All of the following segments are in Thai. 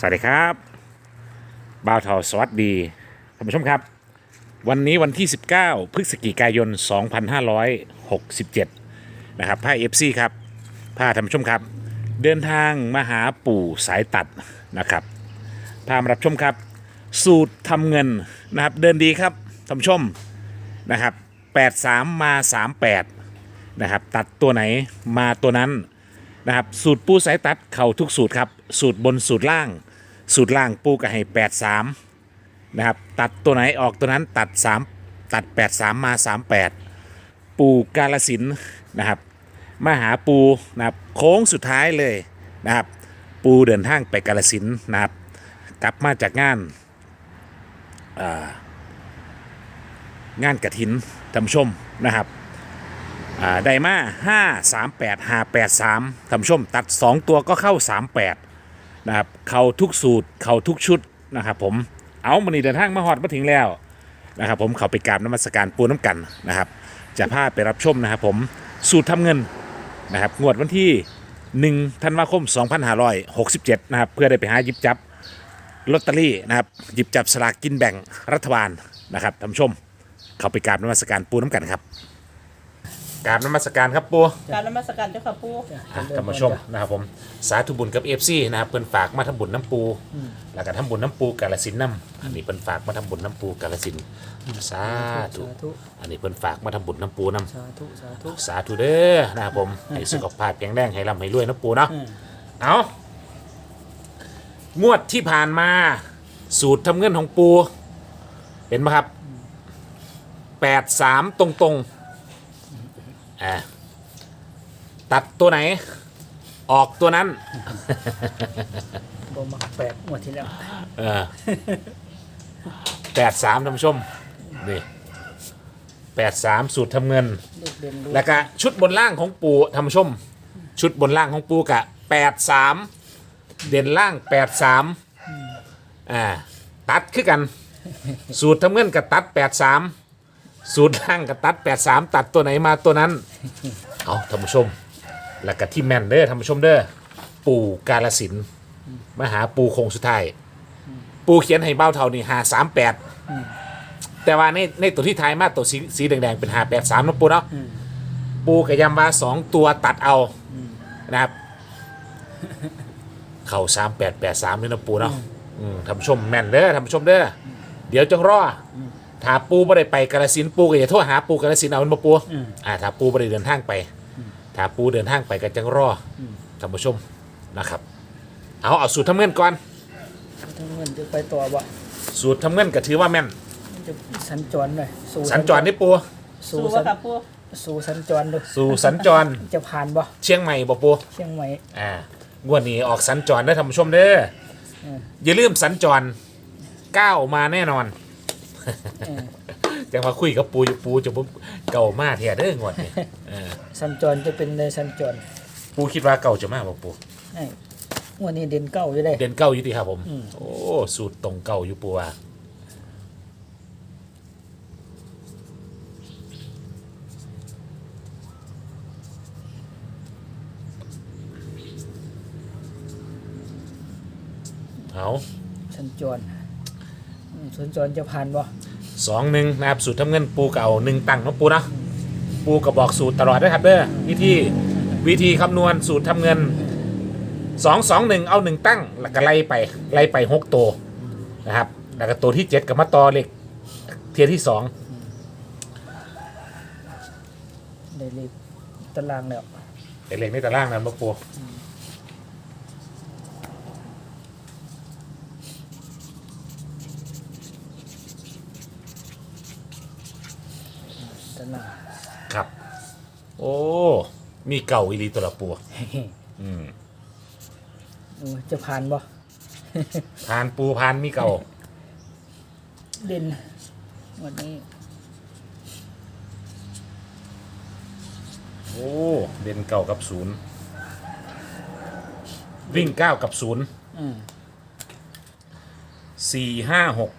สวัสดีครับบ่าวเทาสวัสดีท่านผู้ชมครับ วันนี้วันที่ 19 พฤศจิกายน 2567 นะครับผ้าเอฟซีครับผ้าท่านผู้ชมครับ เดินทางมาหาปู่สายตัดนะครับพามารับชมครับ สูตรทำเงินนะครับ เดินดีครับท่านผู้ชมนะครับ 83 มา 38 นะครับ ตัดตัวไหนมาตัวนั้นนะครับสูตรปูสายตัดเข่าทุกสูตรครับ สูตรบนสูตรล่าง สูตรล่างปูก็ให้83นะครับ ตัดตัวไหนออกตัวนั้นตัด3ตัด83มมา38ปูกาลสินนะครับมาหาปูนะครับโค้งสุดท้ายเลยนะครับ ปูเดินทางไปกาลสินนะครับ กลับมาจากงานางานกระถินท่าชมนะครับไดมาห้าสามแปดห้าแปดสามท่านผู้ชมตัด2ตัวก็เข้า38 นะครับเข้าทุกสูตรเข้าทุกชุดนะครับผมเอามันนี่เดินทางมาฮอดมาถึงแล้วนะครับผมเขาไปกราบน้ำมัสการปูน้ำกันนะครับ จะพาไปรับชมนะครับผมสูตรทำเงินนะครับงวดวันที่1ธันวาคม 2567 นะครับ เพื่อได้ไปหาหยิบจับลอตเตอรี่นะครับหยิบจับสลากกินแบ่งรัฐบาลนะครับท่านชม เขาไปกราบน้ำมัสการปูน้ำกันครับ กราบน้ำมัสการครับปูการนมัสการเจ้าค่ะปู่อะท่านผู้ชมนะครับผมสาธุบุญกับเอฟซีนะครับเพิ่นฝากมาทำบุญน้ำปูแล้วก็ทำบุญน้ำปูกาลสินธุ์น้ำอันนี้เพิ่นฝากมาทำบุญน้ำปูกาลสินธุ์สาธุสาธุ อันนี้เพิ่นฝากมาทำบุญน้ำปูน้สาธุสาธุำสาธุเด้อนะครับผมให้สุขภาพแข็งแรงให้ร่ำให้รวยน้ำปูเนาะอืม เอางวดที่ผ่านมา สูตรทำเงินของปู เห็นไหมครับแปดสามตรงตรงๆ อ่าตัดตัวไหน ออกตัวนั้น บ่มักแปลกงวดที่แล้วเออแปดสามท่านผู้ชม นี่แปดสามสูตรทำเงินเด็กเด่นดูแล้วก็ชุดบนล่างของปูท่านผู้ชม ชุดบนล่างของปูกะแปดสามเด่นล่างแปดสามอ่าตัดคือกัน สูตรทำเงินกับตัดแปดสาม สูตรล่างกับตัดแปดสามตัดตัวไหนมาตัวนั้น เอาท่านผู้ชม แล้วก็ที่แม่นเด้อท่านผู้ชมเด้อปู่กาลสินธุ์มหาปูโคงสุดท้ายปูเขียนให้เบ้าเท่านี่หาสามแปดแต่ว่าในในตัวที่ท้ายมาตัวสีสีแดงๆเป็นหาแปดสามนะปูเนาะอืม ปูกับยำว่าสองตัวตัดเอานะครับ เข่าสามแปดแปดสามนี่นะปูเนาะอืมท่านผู้ชมแม่นเด้อท่านผู้ชมเด้ออเดี๋ยวจังรออ ถ้าปูไม่ได้ไปกาลสินธุ์ปูก็อย่าโทษหาปูกาลสินธุ์เอาเป็นบ่ปูอืม อ่าถ้าปูไม่ได้เดินทางไปถ้าปูเดินทางไปก็จังรออท่านผู้ชมนะครับ เอาเอาสูตรทำเงินก่อน ทั้งเงินจะไปต่อบ่สูตรทำเงินก็ถือว่าแม่น มันจะสัญจรหน่อยสู่สัญจรนี่ปูสู่สู้สัว่าญค่ะปู่สู่สัญจรดูสู่สัญจรจะผ่านบ่เชียงใหม่บ่ปูเชียงใหม่ อ่างวดนี้ออกสัญจรได้อท่านผู้ชมเด้ออม อย่าลืมสัญจรก้าวมาแน่นอนเออ จังมาคุยกับปูอยู่ปูจะบ่เก่ามากเทียเด้องวดนี้เออสัญจรจะเป็นในสัญจรปูคิดว่าเก่าจะมากบ่ปูไอ้งวดนี้เด่นเก้าอยู่ได้ เด่นเก่าอยู่ดีครับผม อืม โอ้สูตรตรงเก่าอยู่ปูว่าเอาสัญจร อืมสัญจรจะผ่านบ่สองหนึ่งนะครับสูตรทำเงินปูเก่าหนึ่งตังค์เนาะปูเนาะปูก็บอกสูตรตลอดนะครับเด้อวิธีวิธีคำนวณสูตรทำเงินสองสองหนึ่งเอาหนึ่งตั้งแล้วก็ไล่ไปไล่ไปหกตัวนะครับแล้วก็ตัวที่เจ็ดกับมาต่อเลขเทียร์ที่สองได้เลขตารางแล้วเด็กเลขในตารางนั้นมาปู ตารางครับ โอ้ มีเก่าอีหลีตัวละปูอืมโอ้ยจะผ่านบ่ พานปูพานมีเก่า เด่นวันนี้โอ้เด่นเก่ากับศูนย์วิ่งเก้ากับศูนย์อืมสี่ห้าหก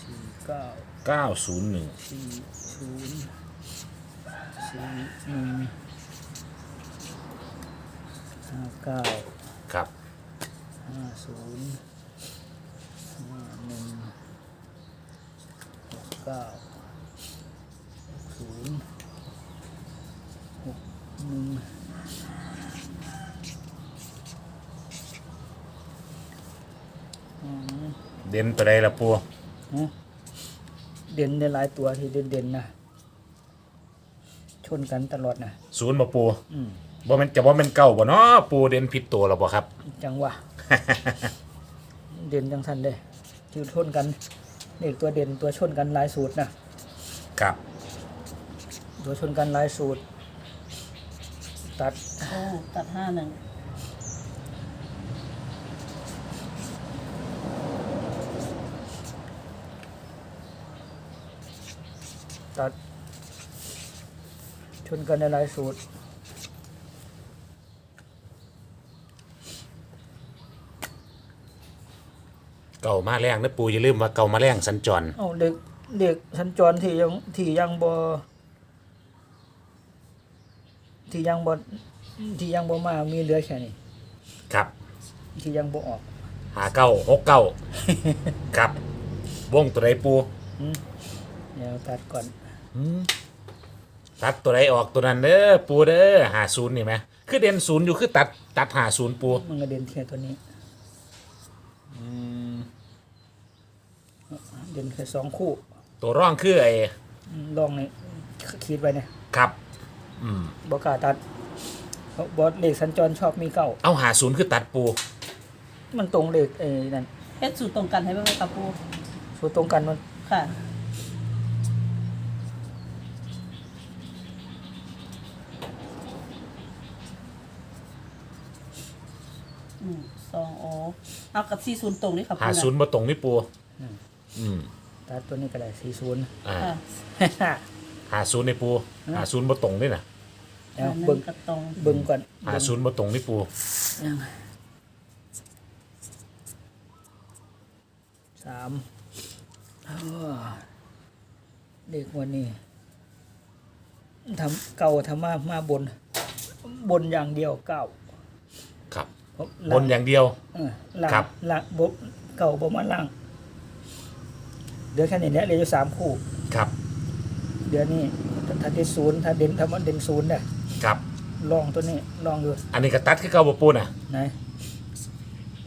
สี่เก้า เก้าศูนย์หนึ่งสี่ศูนย์สี่หนึ่งเก้าครับ ห้าศูนย์ห้าหนึ่งหกเก้าหกศูนย์หกหนึ่งอืมเด่นตัวใดละปูฮะ เด่นในหลายตัวที่เด่นๆนะชนกันตลอดนะศูนย์บ่ปูอืมบ่แมันจะบ่แมันเก่าบ่เนาะปูเด่นผิดตัวแล้วบ่ครับ จังหวะ เด่นจังทันเลยคือชนกันเด็กตัวเด่นตัวชนกันหลายสูตรนะครับ ตัวชนกันหลายสูตร ตัดโอ้ตัดห้าหนึ่ง ตัด ชนกันในหลายสูตร เก่ามาแรงนะปูอย่าลืมว่าเก่ามาแรงสัญจร เอาเด็กเด็กสัญจรที่ยังที่ยังบ่ที่ยังบ่ที่ยังบ่มามีเหลือแค่นี้ครับ ที่ยังบ่ออกหาเก้าหกเก้าครับ วงตัวใดปู อืมเดี๋ยวตัดก่อน ตัดตัวใดออกตัวนั้นเด้อปูเด้อหาศูนย์นี่ไหมคือเด่นศูนย์อยู่คือตัดตัดหาศูนย์ปูมันก็เด่นแค่ตัวนี้เด่นแค่สองคู่ ตัวร่องคือไอ้อืมลองนี่คิดไว้เนี่ยครับอืมบ่กล้าตัดเพราะบอสเลขสัญจรชอบมีเก้าเอาหาศูนย์คือตัดปู มันตรงเลขเอ้นั่นเฮ็ดสูตรตรงกันให้ไหมครับปูสูตรตรงกันมันค่ะ อืมสองโอเอากับสี่ศูนย์ตรงนี่ครับหาปูะศูนย์มาตรงนี่ปูอืมตัดตัวนี้ก็ได้สี่ศูนย์ อ่าค่ะหาศูนย์ในปูหาศูนย์มาตรงนี่นะเอาอันเบิ่นั้งนก็ตรงเบิ่งก่อนหาศูนย์มาตรงนี่ปูยังสามอ้าวเลขวันนี้ทำเก่าทำมามาบน บนอย่างเดียวเก้าครั บเพราะบนอย่างเดียว เออล่างครับ ล่างบเก่าประมาณล่างเหลือแค่นี้เนี่ยเหลืออยู่สามคู่ ครับเดือนนี้ถ้าถ้าได้ศูนย์ถ้าเด่นถ้ามันเด่นศูนย์เนี่ยครับ ลองตัวนี้ลองดูอันนี้ก็ตัดคือเก่าบ่ปูน่ะ ไหน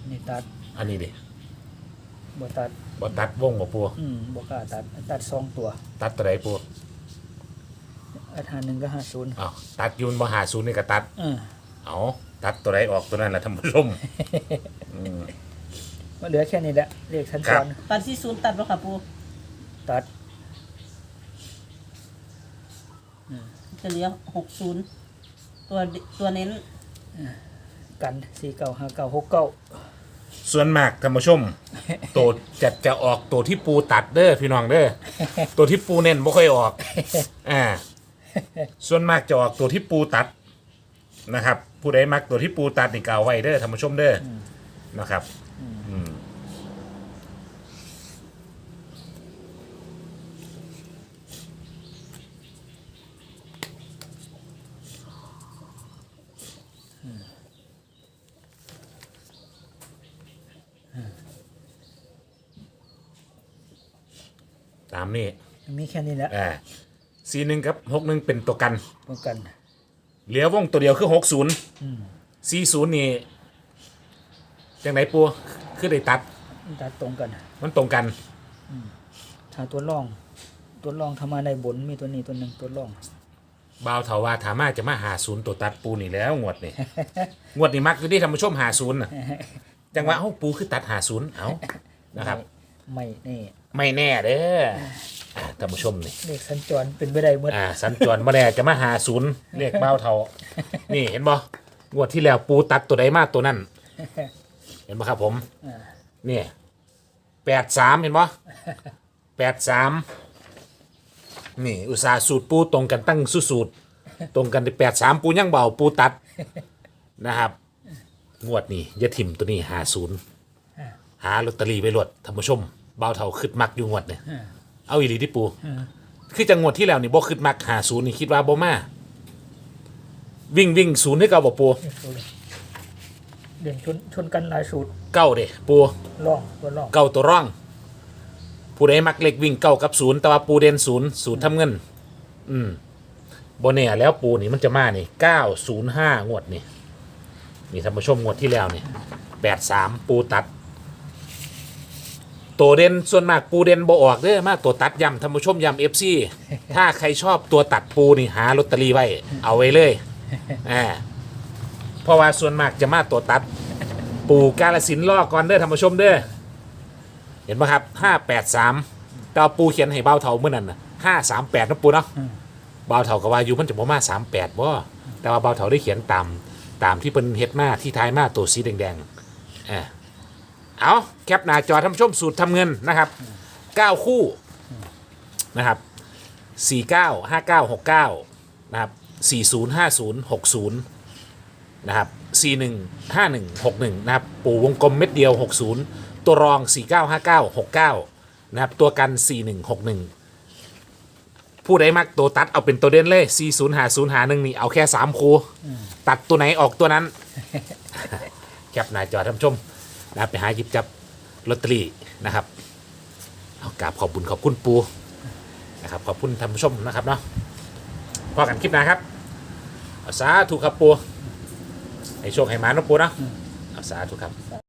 นี่ตัดอันนี้ดิบ่ตัด บ่ตัดวงบ่ปูอืมบ่กล้าตัด ตัดสองตัวตัดตัวใดปูอันหาหนึ่งก็หาศูนย์เอาตัดอยูนบ่หาศูนย์นี่ก็ตัด เออ เอาตัดตัวใดออกตัวนั้นแหละท่านผู้ชมอืม มันเหลือแค่นี้แหละเลขสัญจครัรบตัดสี่ศูนย์ตัดแล้วค่ะปูตัดจะเหลือหกศูนย์ตัวตัวเน้นกันสี่เก้าห้าเก้าหกเก้าส่วนมากท่านผู้ชม ตัวจะจะออกตัวที่ปูตัดเด้อพี่น้องเด้อ ตัวที่ปูเน้นบ่ค่อยออก อ่า ส่วนมากจะออกตัวที่ปูตัด นะครับ ผู้ใดมักตัวที่ปูตัดนี่กล่าวไว้เด้อท่านผู้ชมเด้ออนะครับอืมตามนี่มีแค่นี้แหละอ่าสีหนึ่งกับหกหนึ่งเป็นตัวกัน ป้องกัน เหลือวงตัวเดียวคือหกศูนย์สี่ศูนย์นี่จังไหนปัวคือได้ตัดตัดตรงกัน มันตรงกันถ้าตัวร่อง ตัวร่องทำมาในบนมีตัวนี้ตัวหนึ่งตัวร่องบ่าวเถาว่าถามาจะมาหาศูนย์ตัวตัดปูนี่แล้วงวดนี่งวดนี่มักอยู่ที่ทำผู้ชมหาศูนย์น่ะจังว่าเอ้าปูคือตัดหาศูนย์เอ้านะครับ ไม่นี่ไม่แน่เด้อ อ่าท่านผู้ชมนี่เลขสัญจรเป็นไปได้เมื่ออ่าสัญจรมาแน่จะมาหาศูนย์เรียกบ่าวเถานี่เห็นบ่งวดที่แล้วปูตัดตัวใดมาตัวนั้น เห็นไหมครับผมเนี่ยแปดสามเห็นปะแปดสามนี่ อุตสาห์สูตรปูตรงกันตั้งสูสูตร ตรงกันแปดสามปูย่างเบาปูตัดนะครับ งวดนี่อยาถิ่มตัวนี้หาศูนย์หาลอตเตอรี่ไปรวดท่านผู้ชมเบาเท่าขึ้นมักอยู่งวดเนี่ย เอาอีหลีที่ปูคือจังงวดที่แล้วนี่บ่ขึ้นมักหาศูนย์นี่คิดว่าบ่มาวิ่งวิ่งศูนย์ให้เก่าบ่ปูเด่นชนชนกันหลายสูตรเก้าเด้ปูล่องตัวล่องเก้าตัวร่อง ผู้ใดมักเล็กวิ่งเก้ากับศูนย์แต่ว่าปูเด่นศูนย์ศูนย์ทำเงิน อืมโบเน่แล้วปูนี่มันจะมานี่เก้าศูนย์ห้างวดนี่นี่ท่านผู้ชมงวดที่แล้วนี่แปดสามปูตัด ตัวเด่นส่วนมากปูเด่นบ่ออกเด้อมากตัวตัดย้ำท่านผู้ชมย้ำเอฟซีถ้าใครชอบตัวตัดปูนี่หาลอตเตอรี่ไว้ เอาไว้เลยอ่าเพราะว่าส่วนมากจะมาตัวตัด ปูกาลสินธุ์ลอกก่อนเด้อท่านผู้ชมเด้อเห็นไหมครับห้าแปดสามดาวปูเขียนให้เบ้าเท่าเมื่อนั้นนะห้าสามแปดนะปูเนาะเบ้าเท่ากับว่าอยู่มันจะบ่มาสามแปดบ่แต่ว่าเบ้าเท่าได้เขียนตามตามที่เป็นเฮ็ดมาที่ท้ายมาตัวสีแดงๆเออ เอาแคปหน้าจอท่านผู้ชมสูตรทำเงินนะครับเก้าคู่นะครับสี่เก้าห้าเก้าหกเก้านะครับสี่ศูนย์ห้าศูนย์หกศูนย์นะครับสี่หนึ่งห้าหนึ่งหกหนึ่งนะครับ ปูวงกลมเม็ดเดียวหกศูนย์ตัวรองสี่เก้าห้าเก้าหกเก้านะครับ ตัวกันสี่หนึ่งหกหนึ่งผู้ใดมักตัวตัดเอาเป็นตัวเด่นเลยสี่ศูนย์หาศูนย์หาหนึ่งนี่เอาแค่สามคูตัดตัวไหนออกตัวนั้น แคปหน้าจอท่านผู้ชม นะครับไปหาหยิบจับลอตเตอรี่นะครับเอากราบขอบบุญขอบคุณปูนะครับขอบคุณท่านผู้ชมนะครับเนาะพอกันคลิปหน้าครับเอาสาธุครับปูให้โชคให้หมาเนาะปูเนาะเอาสาธุครับ